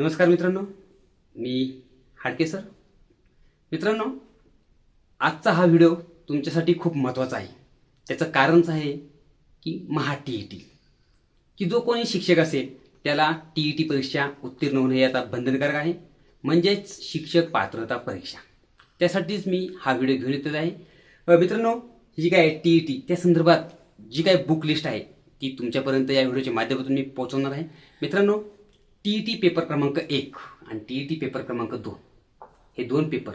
नमस्कार मित्रांनो. मी हाडके सर. मित्रांनो आजचा हा व्हिडिओ तुमच्यासाठी खूप महत्त्वाचा आहे. त्याचं कारणच आहे की महा टी ई टी की जो कोणी शिक्षक असेल त्याला टी ई टी परीक्षा उत्तीर्ण होणे हे आता बंधनकारक आहे. म्हणजेच शिक्षक पात्रता परीक्षा. त्यासाठीच मी हा व्हिडिओ घेऊन येत आहे. मित्रांनो जी काय टी ई टी त्या संदर्भात जी काय बुक लिस्ट आहे ती तुमच्यापर्यंत या व्हिडिओच्या माध्यमातून मी पोहोचवणार आहे. मित्रांनो टी ई टी पेपर क्रमांक एक आणि टी ई टी पेपर क्रमांक दोन. हे दोन पेपर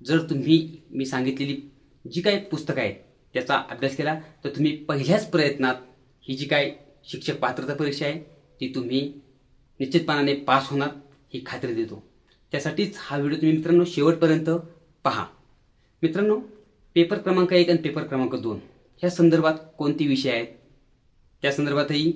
जर तुम्ही मी सांगितलेली जी काही पुस्तकं आहेत त्याचा अभ्यास केला तर तुम्ही पहिल्याच प्रयत्नात ही जी काय शिक्षक पात्रता परीक्षा आहे ती तुम्ही निश्चितपणाने पास होणार ही खात्री देतो. त्यासाठीच हा व्हिडिओ तुम्ही मित्रांनो शेवटपर्यंत पहा. मित्रांनो पेपर क्रमांक एक आणि पेपर क्रमांक दोन. ह्या संदर्भात कोणते विषय आहेत? त्या संदर्भातही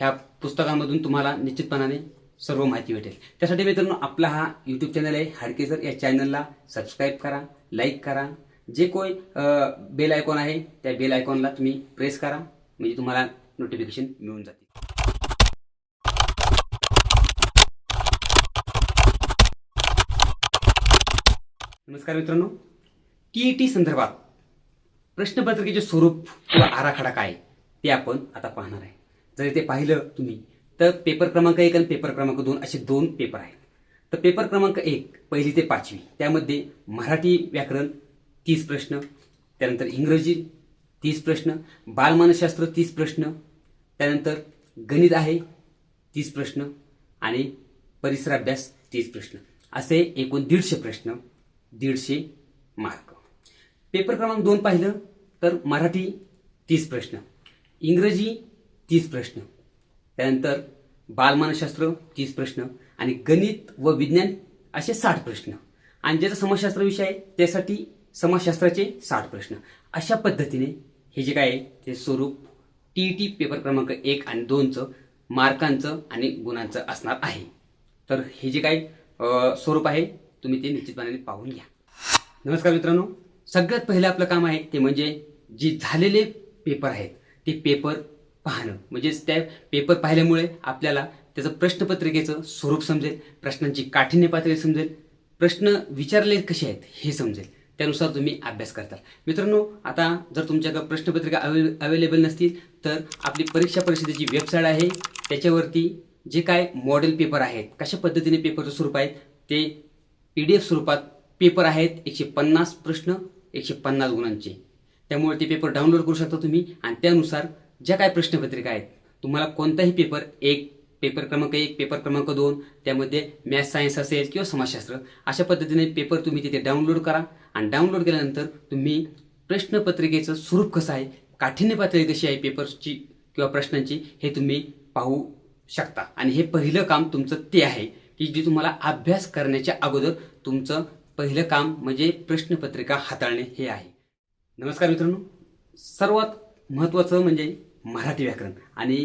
ह्या पुस्तकांमधून तुम्हाला निश्चितपणाने सर्व माहिती भेटेल. त्यासाठी मित्रांनो आपला हा यूट्यूब चॅनल आहे हाडकेसर या चॅनलला सबस्क्राईब करा लाईक करा. जे कोई बेल आयकॉन आहे त्या बेल आयकॉनला तुम्ही प्रेस करा. म्हणजे तुम्हाला नोटिफिकेशन मिळून जाते नमस्कार मित्रांनो. टी ई टी संदर्भात प्रश्नपत्रिकेचे स्वरूप किंवा आराखडा काय ते आपण आता पाहणार आहे. जर ते पाहिलं तुम्ही तर पेपर क्रमांक एक आणि पेपर क्रमांक दोन असे दोन पेपर आहेत. तर पेपर क्रमांक एक पहिली ते पाचवी त्यामध्ये मराठी व्याकरण तीस प्रश्न त्यानंतर इंग्रजी तीस प्रश्न बालमानसशास्त्र तीस प्रश्न त्यानंतर गणित आहे तीस प्रश्न आणि परिसर अभ्यास तीस प्रश्न. असे एकूण दीडशे प्रश्न दीडशे मार्क. पेपर क्रमांक दोन पाहिलं तर मराठी तीस प्रश्न इंग्रजी तीस प्रश्न. त्यानंतर बालमानसशास्त्र तीस प्रश्न. आणि गणित व विज्ञान असे साठ प्रश्न. आणि ज्याचा समाजशास्त्र विषय आहे त्यासाठी समाजशास्त्राचे साठ प्रश्न. अशा पद्धतीने हे जे काय आहे ते स्वरूप टी टी पेपर क्रमांक एक आणि दोनचं मार्कांचं आणि गुणांचं असणार आहे. तर हे जे काय स्वरूप आहे तुम्ही ते निश्चितपणाने पाहून घ्या. नमस्कार मित्रांनो. सगळ्यात पहिलं आपलं काम आहे ते म्हणजे जे झालेले पेपर आहेत ते पेपर पाहणं. म्हणजेच त्या पेपर पाहिल्यामुळे आपल्याला त्याचं प्रश्नपत्रिकेचं स्वरूप समजेल प्रश्नांची काठिण्य पातळी समजेल प्रश्न विचारले कसे आहेत हे समजेल. त्यानुसार तुम्ही अभ्यास करताल मित्रांनो आता जर तुमच्याकडे प्रश्नपत्रिका अवे अवेलेबल नसतील तर आपली परीक्षा परिषदेची वेबसाईट आहे. त्याच्यावरती जे काय मॉडेल पेपर आहेत कशा पद्धतीने पेपरचं स्वरूप आहे ते पी डी एफ स्वरूपात पेपर आहेत एकशे पन्नास प्रश्न एकशे पन्नास गुणांचे. त्यामुळे ते पेपर डाउनलोड करू शकता तुम्ही आणि त्यानुसार ज्या काय प्रश्नपत्रिका आहेत तुम्हाला कोणताही पेपर एक पेपर क्रमांक एक पेपर क्रमांक दोन त्यामध्ये मॅथ सायन्स असेल किंवा समाजशास्त्र अशा पद्धतीने पेपर तुम्ही तिथे डाउनलोड करा. आणि डाउनलोड केल्यानंतर तुम्ही प्रश्नपत्रिकेचं स्वरूप कसं आहे काठिण्य पातळी कशी आहे पेपरची किंवा प्रश्नांची हे तुम्ही पाहू शकता. आणि हे पहिलं काम तुमचं ते आहे की जे तुम्हाला अभ्यास करण्याच्या अगोदर तुमचं पहिलं काम म्हणजे प्रश्नपत्रिका हाताळणे हे आहे. नमस्कार मित्रांनो. सर्वात महत्त्वाचं म्हणजे मराठी व्याकरण. आणि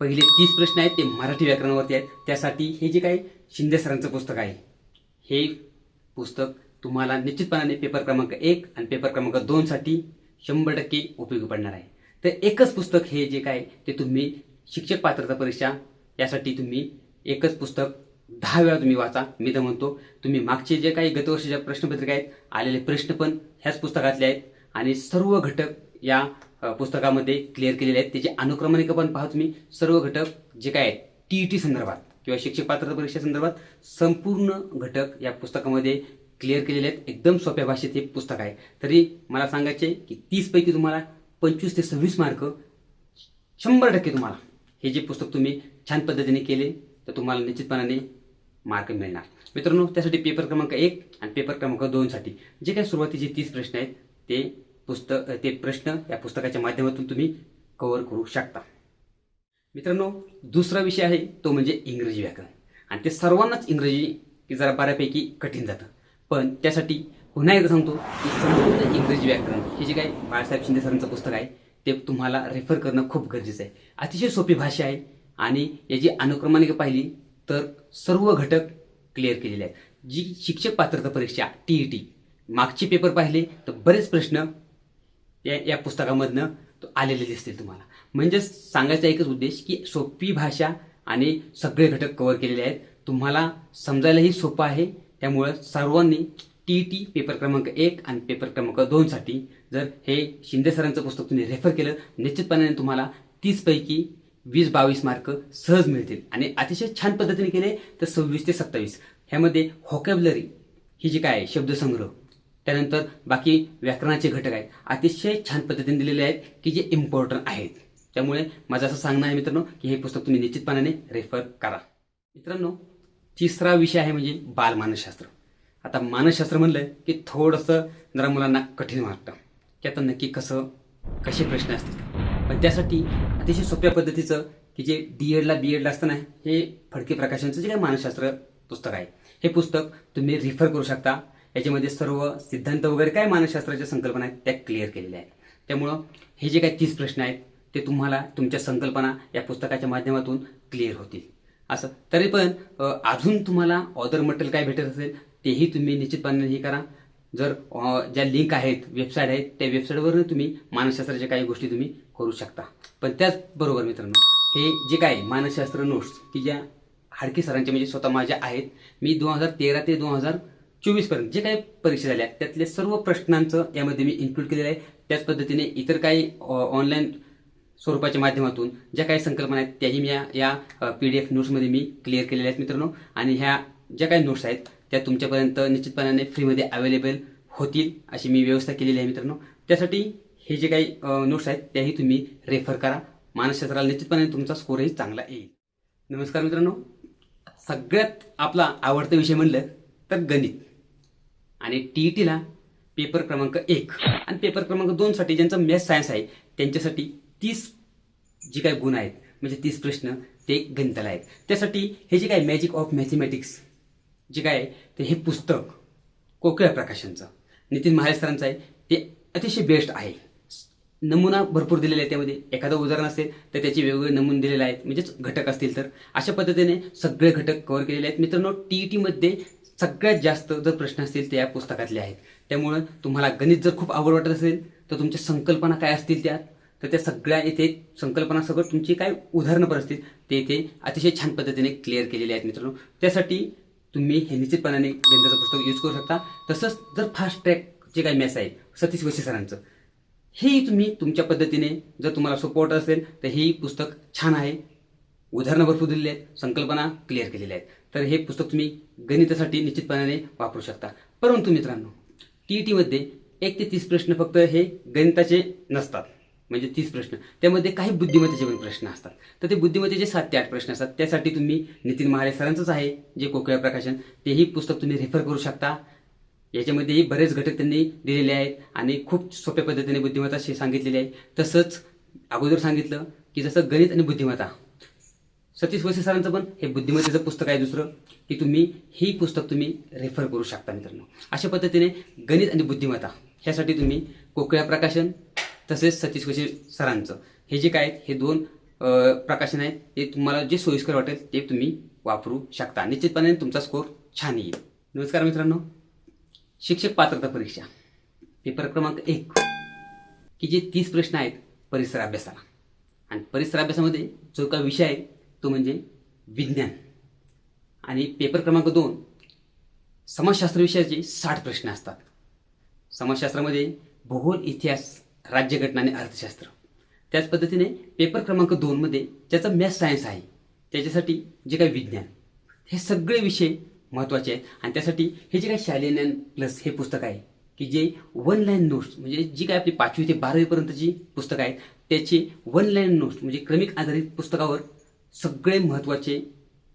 पहिले तीस प्रश्न आहेत ते मराठी व्याकरणावरती आहेत. त्यासाठी हे जे काही शिंदे सरांचं पुस्तक आहे हे पुस्तक तुम्हाला निश्चितपणाने पेपर क्रमांक एक आणि पेपर क्रमांक दोनसाठी शंभर टक्के उपयोगी पडणार आहे. तर एकच पुस्तक हे जे काय ते तुम्ही शिक्षक पात्रता परीक्षा यासाठी तुम्ही एकच पुस्तक दहा वेळा तुम्ही वाचा. मी तर म्हणतो तुम्ही मागचे जे काही गतवर्षाच्या प्रश्नपत्रिका आहेत आलेले प्रश्न पण ह्याच पुस्तकातले आहेत. आणि सर्व घटक या पुस्तकामध्ये क्लिअर केलेले आहेत. त्याची अनुक्रमणिका पण पाहा तुम्ही. सर्व घटक जे काय आहेत टी ई टी संदर्भात किंवा शिक्षक पात्रता परीक्षा संदर्भात संपूर्ण घटक या पुस्तकामध्ये क्लिअर केलेले आहेत. एकदम सोप्या भाषेत हे पुस्तक आहे. तरी मला सांगायचे की तीसपैकी तुम्हाला पंचवीस ते सव्वीस मार्क शंभर टक्के तुम्हाला हे जे पुस्तक तुम्ही छान पद्धतीने केले तर तुम्हाला निश्चितपणाने मार्क मिळणार. मित्रांनो त्यासाठी पेपर क्रमांक एक आणि पेपर क्रमांक दोनसाठी जे काही सुरुवातीचे तीस प्रश्न आहेत ते पुस्तक ते प्रश्न या पुस्तकाच्या माध्यमातून तुम्ही कव्हर करू शकता. मित्रांनो दुसरा विषय आहे तो म्हणजे इंग्रजी व्याकरण. आणि ते सर्वांनाच इंग्रजी की जरा बऱ्यापैकी कठीण जातं. पण त्यासाठी पुन्हा एकदा सांगतो की संपूर्ण इंग्रजी व्याकरण हे जे काही बाळासाहेब शिंदे सरांचं पुस्तक आहे ते तुम्हाला रेफर करणं खूप गरजेचं आहे. अतिशय सोपी भाषा आहे आणि याची अनुक्रमाने पाहिली तर सर्व घटक क्लिअर केलेले आहेत. जी शिक्षक पात्रता परीक्षा टी ई टी मागचे पेपर पाहिले तर बरेच प्रश्न या या पुस्तकामधनं तो आलेले दिसतील तुम्हाला. म्हणजे सांगायचा एकच उद्देश की सोपी भाषा आणि सगळे घटक कव्हर केलेले आहेत. तुम्हाला समजायलाही सोपं आहे. त्यामुळं सर्वांनी टी टी पेपर क्रमांक एक आणि पेपर क्रमांक दोनसाठी जर हे शिंदे सरांचं पुस्तक तुम्ही रेफर केलं निश्चितपणे तुम्हाला तीसपैकी वीस बावीस मार्क सहज मिळतील. आणि अतिशय छान पद्धतीने केले तर सव्वीस ते सत्तावीस. ह्यामध्ये हॉकॅबलरी ही जी काय आहे, शब्दसंग्रह. त्यानंतर बाकी व्याकरणाचे घटक आहेत. अतिशय छान पद्धतीने दिलेले आहेत की जे इम्पॉर्टंट आहेत. त्यामुळे माझं असं सांगणं आहे मित्रांनो की हे पुस्तक तुम्ही निश्चितपणाने रेफर करा. मित्रांनो तिसरा विषय आहे म्हणजे बालमानसशास्त्र आता मानसशास्त्र म्हणलं की थोडंसं जरा मुलांना कठीण वाटतं. की आता नक्की कसं कसे प्रश्न असतील. पण त्यासाठी अतिशय सोप्या पद्धतीचं की जे डी एडला बी एडला असताना हे फडके प्रकाशनचं जे काही मानसशास्त्र पुस्तक आहे हे पुस्तक तुम्ही रिफर करू शकता. याच्यामध्ये सर्व सिद्धांत वगैरे काय मानसशास्त्राच्या संकल्पना आहेत त्या क्लिअर केलेल्या आहेत. त्यामुळं हे जे काही तीस प्रश्न आहेत ते तुम्हाला तुमच्या संकल्पना या पुस्तकाच्या माध्यमातून क्लिअर होतील. असं. तरी पण अजून तुम्हाला ऑदर मटेरियल काय भेटत असेल तेही तुम्ही निश्चितपणे हे करा. जर ज्या लिंक आहेत वेबसाईट आहेत त्या वेबसाईटवरून तुम्ही मानसशास्त्राच्या काही गोष्टी तुम्ही करू शकता. पण त्याचबरोबर मित्रांनो हे जे काय मानसशास्त्र नोट्स की ज्या हाडके सरांच्या म्हणजे स्वतः माझ्या आहेत मी दोन हजार तेरा ते दोन हजार चोवीसपर्यंत जे काही परीक्षा झाल्या त्यातले सर्व प्रश्नांचं यामध्ये मी इन्क्लूड केलेलं आहे. त्याच पद्धतीने इतर काही ऑनलाईन स्वरूपाच्या माध्यमातून ज्या काही संकल्पना आहेत त्याही मी या या पी डी एफ नोट्समध्ये मी क्लिअर केलेल्या आहेत मित्रांनो. आणि ह्या ज्या काही नोट्स आहेत त्या तुमच्यापर्यंत निश्चितपणाने फ्रीमध्ये अवेलेबल होतील अशी मी व्यवस्था केलेली आहे मित्रांनो. त्यासाठी हे जे काही नोट्स आहेत त्याही तुम्ही रेफर करा. मानसशास्त्राला निश्चितपणे तुमचा स्कोरही चांगला येईल. नमस्कार मित्रांनो. सगळ्यात आपला आवडता विषय म्हणलं तर गणित. आणि टी ई टीला पेपर क्रमांक एक. आणि पेपर क्रमांक दोनसाठी ज्यांचं मॅथ सायन्स आहे त्यांच्यासाठी तीस जी काही गुण आहेत म्हणजे तीस प्रश्न ते गणिताला आहेत. त्यासाठी हे जे काय मॅजिक ऑफ मॅथमॅटिक्स जे काय आहे ते हे पुस्तक कोकिळा प्रकाशनचं नितीन महाराज सरांचं आहे ते अतिशय बेस्ट आहे. नमुना भरपूर दिलेला आहे त्यामध्ये. एखादं उदाहरण असेल तर त्याचे वेगवेगळे नमुने दिलेले आहेत म्हणजेच घटक असतील तर. अशा पद्धतीने सगळे घटक कव्हर केलेले आहेत. मित्रांनो टी ई टीमध्ये सगळ्यात जास्त जर प्रश्न असतील ते या पुस्तकातले आहेत. त्यामुळं तुम्हाला गणित जर खूप आवड वाटत असेल तर तुमच्या संकल्पना काय असतील त्यात? तर त्या सगळ्या इथे संकल्पना सगळं तुमची काय उदाहरणं पण असतील ते इथे अतिशय छान पद्धतीने क्लिअर केलेले आहेत मित्रांनो. त्यासाठी तुम्ही हे निश्चितपणाने गणिताचं पुस्तक यूज करू शकता. तसंच जर फास्ट ट्रॅक जे काही मॅथ्स आहे सतीश वशी सरांचं हेही तुम्ही तुमच्या पद्धतीने जर तुम्हाला सपोर्ट असेल तर हेही पुस्तक छान आहे. उदाहरणं भरपूर दिलेली आहेत संकल्पना क्लिअर केलेल्या आहेत. तर हे पुस्तक तुम्ही गणितासाठी निश्चितपणाने वापरू शकता. परंतु मित्रांनो टी ई टीमध्ये एक ते तीस प्रश्न फक्त हे गणिताचे नसतात. म्हणजे तीस प्रश्न. त्यामध्ये काही बुद्धिमत्तेचे पण प्रश्न असतात. तर ते बुद्धिमत्तेचे सात ते आठ प्रश्न असतात. त्यासाठी तुम्ही नितीन महाले सरांचंच आहे जे कोकिळा प्रकाशन तेही पुस्तक तुम्ही रेफर करू शकता. याच्यामध्येही बरेच घटक त्यांनी दिलेले आहेत आणि खूप सोप्या पद्धतीने बुद्धिमत्ता सांगितलेली आहे. तसंच अगोदर सांगितलं की जसं गणित आणि बुद्धिमत्ता सतीश वैसे सरांचं पण हे बुद्धिमत्तेचं पुस्तक आहे दुसरं की तुम्ही ही पुस्तक तुम्ही रेफर करू शकता मित्रांनो. अशा पद्धतीने गणित आणि बुद्धिमत्ता ह्यासाठी तुम्ही कोकळ्या प्रकाशन तसेच सतीश वैसे सरांचं. हे जे काय आहेत हे दोन प्रकाशन आहेत ते तुम्हाला जे सोयीस्कर वाटेल ते तुम्ही वापरू शकता. निश्चितपणे तुमचा स्कोर छान येईल. नमस्कार मित्रांनो. शिक्षक पात्रता परीक्षा. पेपर क्रमांक एक. की जे तीस प्रश्न आहेत परिसर अभ्यासाला आणि परिसर अभ्यासामध्ये जो काही विषय आहे तो म्हणजे विज्ञान. आणि पेपर क्रमांक दोन समाजशास्त्र विषयाचे साठ प्रश्न असतात. समाजशास्त्रामध्ये भूगोल इतिहास राज्यघटना आणि अर्थशास्त्र. त्याच पद्धतीने पेपर क्रमांक दोनमध्ये त्याचा मॅथ सायन्स आहे त्याच्यासाठी जे काही विज्ञान हे सगळे विषय महत्त्वाचे आहेत. आणि त्यासाठी हे जे काही शालेय ज्ञान प्लस हे पुस्तक आहे की जे वन लाईन नोट्स म्हणजे जी काय आपली पाचवी ते बारावीपर्यंतची पुस्तकं आहेत त्याचे वन लाईन नोट्स म्हणजे क्रमिक आधारित पुस्तकावर सगळे महत्त्वाचे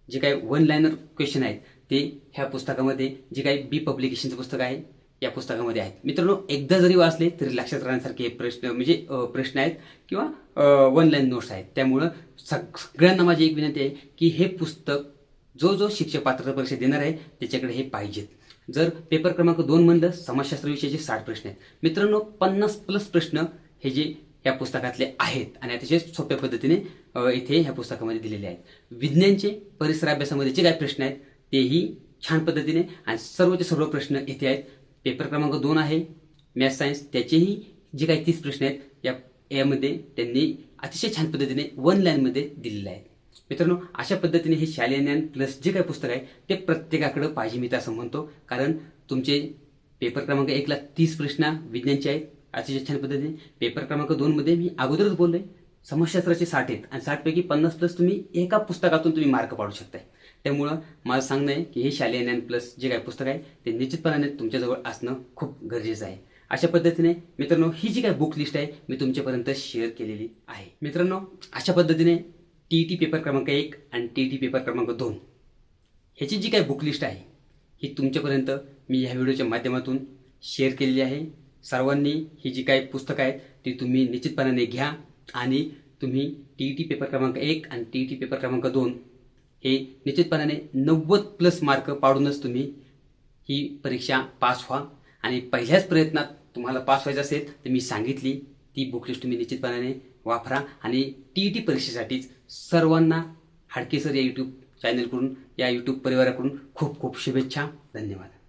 जे काही वन लाईनर क्वेश्चन आहेत ते ह्या पुस्तकामध्ये जे काही बी पब्लिकेशनचं पुस्तक आहे या पुस्तकामध्ये आहेत. मित्रांनो एकदा जरी वाचले तरी लक्षात राहण्यासारखे हे प्रश्न म्हणजे प्रश्न आहेत किंवा वन लाईन नोट्स आहेत. त्यामुळं सगळ्यांना माझी एक विनंती आहे की हे पुस्तक जो जो शिक्षक पात्रता परीक्षा देणार आहे त्याच्याकडे हे पाहिजेत. जर पेपर क्रमांक दोन म्हणलं समाजशास्त्र विषयाचे साठ प्रश्न आहेत. मित्रांनो पन्नास प्लस प्रश्न हे जे या पुस्तकातले आहेत आणि अतिशय सोप्या पद्धतीने इथे ह्या पुस्तकामध्ये दिलेले आहेत. विज्ञानचे परिसर अभ्यासामध्ये जे काही प्रश्न आहेत तेही छान पद्धतीने आणि सर्वचे सर्व प्रश्न इथे आहेत. पेपर क्रमांक दोन आहे मॅथ सायन्स त्याचेही जे काही तीस प्रश्न आहेत या यामध्ये त्यांनी अतिशय छान पद्धतीने वन लाईनमध्ये दिलेले आहेत. मित्रांनो अशा पद्धतीने हे शालेय ज्ञान प्लस जे काही पुस्तक आहे ते प्रत्येकाकडे पाहिजे मी तर असं म्हणतो. कारण तुमचे पेपर क्रमांक एकला तीस प्रश्न विज्ञानचे आहेत अतिशय छान पद्धतीने पेपर क्रमांक दोनमध्ये मी अगोदरच बोललोय समाजशास्त्राचे साठ आहेत आणि साठपैकी पन्नास प्लस तुम्ही एका पुस्तकातून तुम्ही मार्क पाडू शकताय. त्यामुळं मला सांगणं आहे की हे शालेय ज्ञान प्लस जे काही पुस्तक आहे ते निश्चितपणाने तुमच्याजवळ असणं खूप गरजेचं आहे. अशा पद्धतीने मित्रांनो ही जी काही बुक लिस्ट आहे मी तुमच्यापर्यंत शेअर केलेली आहे. मित्रांनो अशा पद्धतीने टी टी पेपर क्रमांक एक आणि टी टी पेपर क्रमांक दोन ह्याची जी काही बुक लिस्ट आहे ही तुमच्यापर्यंत मी ह्या व्हिडिओच्या माध्यमातून शेअर केलेली आहे. सर्वांनी ही जी काही पुस्तकं आहेत ती तुम्ही निश्चितपणाने घ्या आणि तुम्ही टी ई टी पेपर क्रमांक एक आणि टी ई टी पेपर क्रमांक दोन हे निश्चितपणाने नव्वद प्लस मार्क पाडूनच तुम्ही ही परीक्षा पास व्हा. आणि पहिल्याच प्रयत्नात तुम्हाला पास व्हायचं असेल तर मी सांगितली ती बुक लिस्ट तुम्ही निश्चितपणाने वापरा आणि टी ई टी परीक्षेसाठीच सर्वांना हाडकेसर या यूट्यूब चॅनलकडून या यूट्यूब परिवाराकडून खूप खूप शुभेच्छा. धन्यवाद.